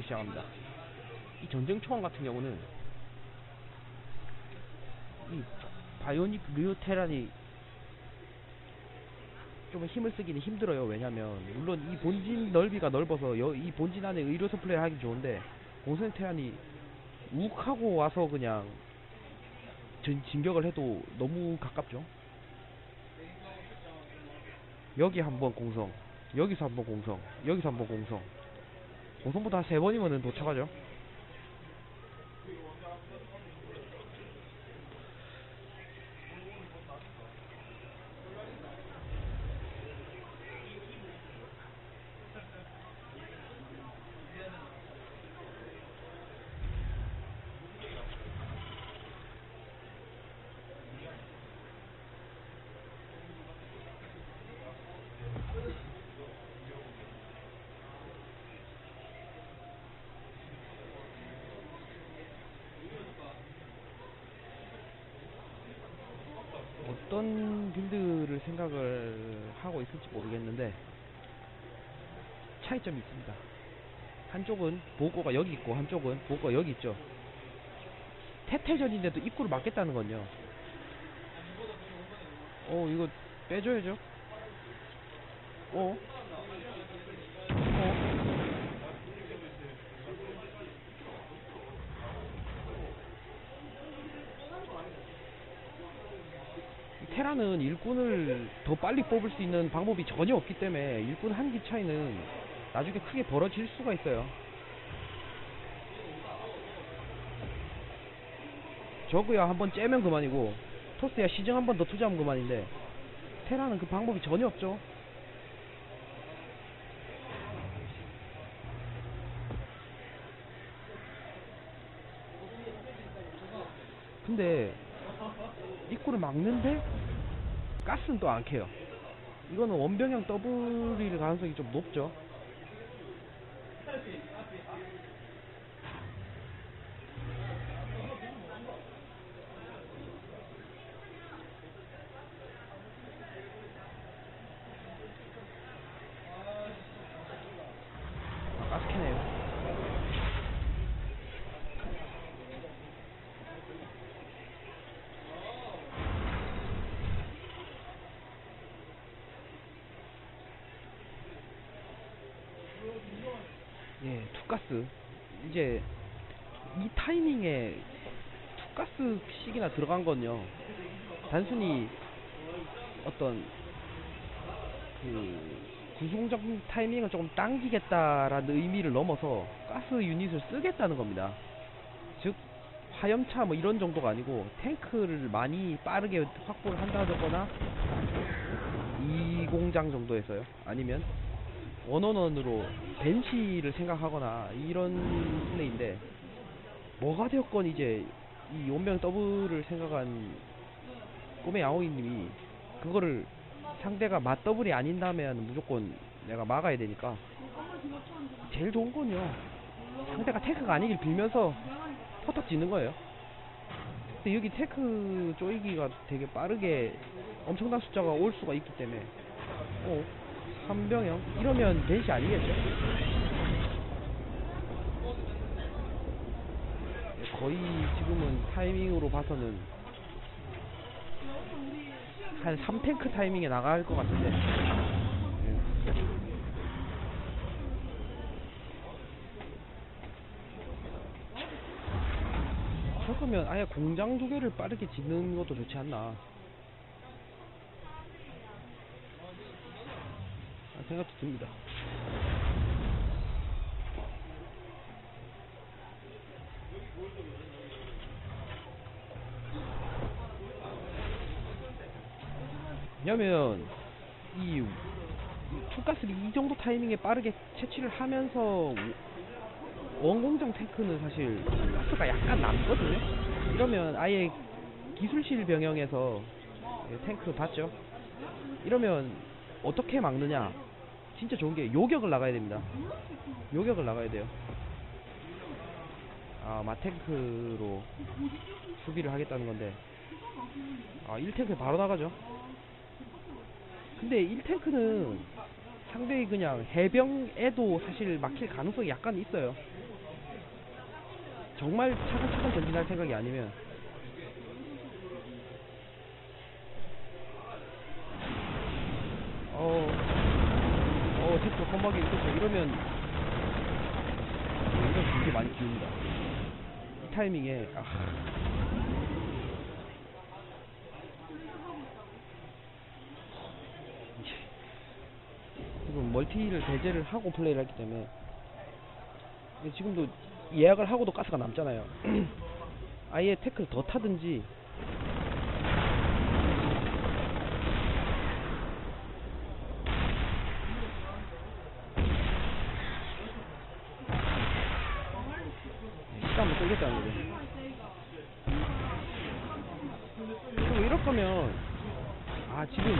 막히기 시작합니다. 이 전쟁 초원 같은 경우는 이 바이오닉 류테란이 좀 힘을 쓰기는 힘들어요. 왜냐면 물론 이 본진 넓이가 넓어서 여- 이 본진 안에 의료 서플레이 하기 좋은데 공성 테란이 욱 하고 와서 그냥 진, 진격을 해도 너무 가깝죠. 여기 한번 공성, 여기서 한번 공성, 여기서 한번 공성. 공성보다 한 세 번이면은 도착하죠. 어떤 빌드를 생각을 하고 있을지 모르겠는데 차이점이 있습니다. 한쪽은 보고가 여기 있고 한쪽은 보고가 여기 있죠. 태태전인데도 입구를 막겠다는 건요. 어 이거 빼줘야죠. 어? 어? 테라는 일꾼을 더 빨리 뽑을 수 있는 방법이 전혀 없기 때문에 일꾼 한 기 차이는 나중에 크게 벌어질 수가 있어요. 저그야 한번 째면 그만이고 토스야 시정 한 번 더 투자하면 그만인데 테라는 그 방법이 전혀 없죠. 근데 입구를 막는데 가스는 또 안 캐요. 이거는 원병형 더블일 가능성이 좀 높죠. 아, 가스 캐네요. 예, 투가스. 이제 이 타이밍에 투가스 식이나 들어간 건요. 단순히 어떤 그 구성적 타이밍을 조금 당기겠다라는 의미를 넘어서 가스 유닛을 쓰겠다는 겁니다. 즉 화염차 뭐 이런 정도가 아니고 탱크를 많이 빠르게 확보를 한다거나 이 공장 정도에서요. 아니면 원원원으로 벤시를 생각하거나 이런 플레이인데 뭐가 되었건 이제 이 원병 더블을 생각한 꿈의 야오이님이 그거를 상대가 맞 더블이 아닌다면 무조건 내가 막아야 되니까 제일 좋은 건요. 상대가 탱크가 아니길 빌면서 포탑 짓는 거예요. 근데 여기 탱크 쪼이기가 되게 빠르게 엄청난 숫자가 올 수가 있기 때문에 어 한병형 이러면 벤시 아니겠죠? 거의 지금은 타이밍으로 봐서는 한 3탱크 타이밍에 나갈 것 같은데 예. 그러면 아예 공장 두 개를 빠르게 짓는 것도 좋지 않나 생각도 듭니다. 왜냐면 이 투가스를 이 정도 타이밍에 빠르게 채취를 하면서 원공장 탱크는 사실 가스가 약간 남거든요. 이러면 아예 기술실 병영에서 예, 탱크 봤죠? 이러면 어떻게 막느냐? 진짜 좋은 게 요격을 나가야 됩니다. 요격을 나가야 돼요. 아, 마탱크로 수비를 하겠다는 건데. 아, 1탱크 바로 나가죠. 근데 1탱크는 상대히 그냥 해병에도 사실 막힐 가능성이 약간 있어요. 정말 차근차근 전진할 생각이 아니면 어, 어, 텍스 험하게 있겠죠. 이러면 어, 이런 굉장히 많이. 이 타이밍에 아, 지금 멀티를 배제를 하고 플레이를 했기 때문에 지금도 예약을 하고도 가스가 남잖아요. 아예 태클 더 타든지 시간을 끌겠다는 거죠. 그리고 이럴 거면 아 지금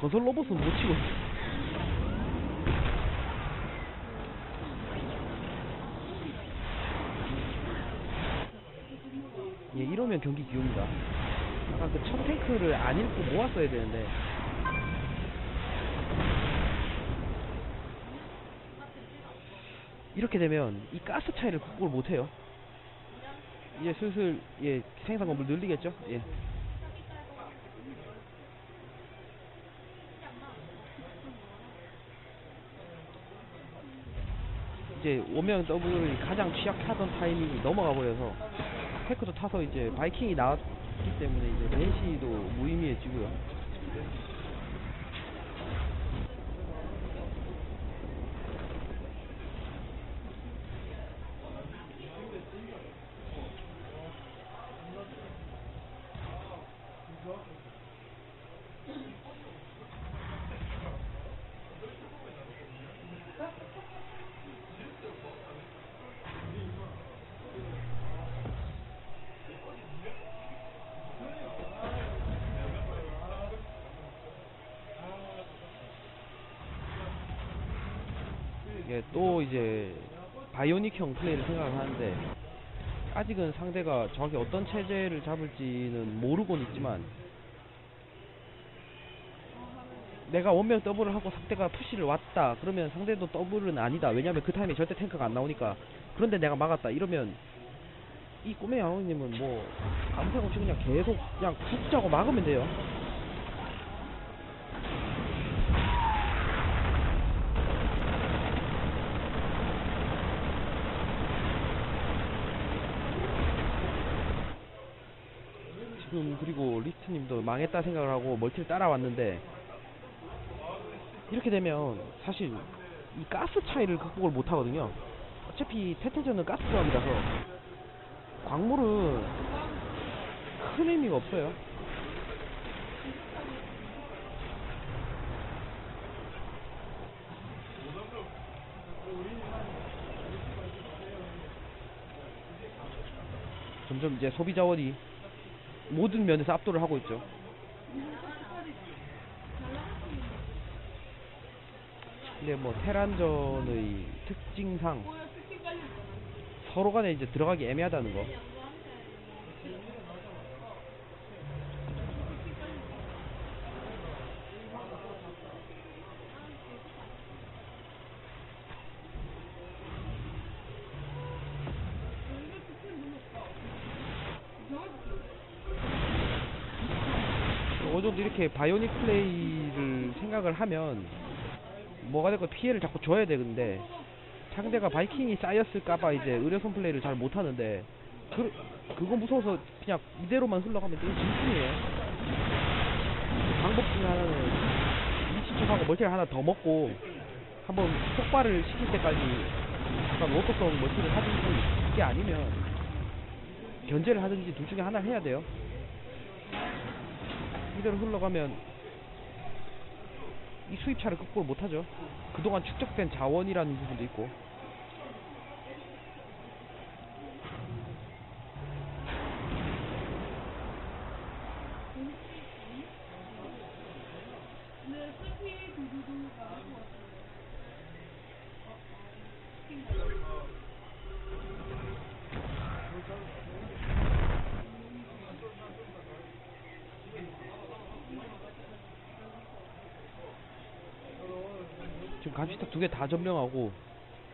건설 로봇은 못 치고 있어. 예, 이러면 경기 기웁니다. 아까 그 첫 탱크를 안 읽고 모았어야 되는데. 이렇게 되면 이 가스 차이를 극복을 못해요. 이제 슬슬 예 생산 건물 늘리겠죠. 예. 이제 오명 더블이 가장 취약하던 타이밍이 넘어가 버려서 테크도 타서 이제 바이킹이 나왔기 때문에 이제 벤시도 무의미해지고요. 이게 또 이제 바이오닉형 플레이를 생각을 하는데 아직은 상대가 정확히 어떤 체제를 잡을지는 모르고는 있지만 내가 원명 더블을 하고 상대가 푸시를 왔다 그러면 상대도 더블은 아니다. 왜냐면 그 타임에 절대 탱크가 안 나오니까. 그런데 내가 막았다 이러면 이 꿈의 양호님은 뭐 아무 생각 없이 그냥 계속 그냥 푹 자고 막으면 돼요 지금 그리고 리스트님도 망했다 생각을 하고 멀티를 따라왔는데 이렇게 되면 사실 이 가스 차이를 극복을 못 하거든요. 어차피 태태전은 가스 조합이라서 광물은 큰 의미가 없어요. 점점 이제 소비 자원이 모든 면에서 압도를 하고 있죠. 근데 뭐 테란전의 특징상 서로 간에 이제 들어가기 애매하다는 거. 어느 정도 이렇게 바이오닉 플레이를 생각을 하면 뭐가 될거 피해를 자꾸 줘야 되는데 상대가 바이킹이 쌓였을까봐 이제 의료선 플레이를 잘 못하는데 그 그거 무서워서 그냥 이대로만 흘러가면 되게 진심이에요. 방법 중에 하나는 위치촉하고 멀티를 하나 더 먹고 한번 폭발을 시킬 때까지 약간 로또성 멀티를 하든지 이게 아니면 견제를 하든지 둘 중에 하나를 해야 돼요. 이대로 흘러가면 이 수입차를 극복을 못하죠. 그동안 축적된 자원이라는 부분도 있고. 감시탑 두 개 다 점령하고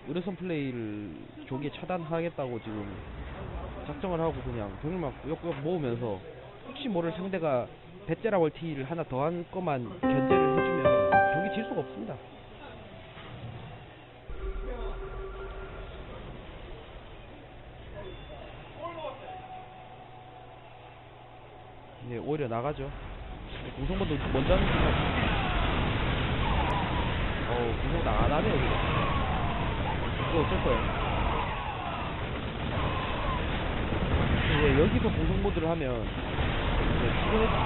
의료선 플레이를 조기에 차단하겠다고 지금 작정을 하고 그냥 병력만 꾸역꾸역 모으면서 혹시 모를 상대가 베테라 월티를 하나 더한 것만 견제를 해주면 경기 질 수가 없습니다. 네, 오히려 나가죠. 공성보도 먼저 하는 어우, 공성 나가네요, 이거. 어쩔 거예요. 이제 여기서 공성 모드를 하면, 이제 출근해도 돼.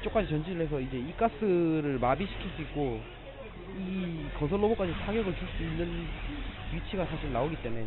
이쪽까지 전진을 해서 이제 이 가스를 마비시킬 수 있고, 이 건설 로봇까지 타격을 줄 수 있는 위치가 사실 나오기 때문에,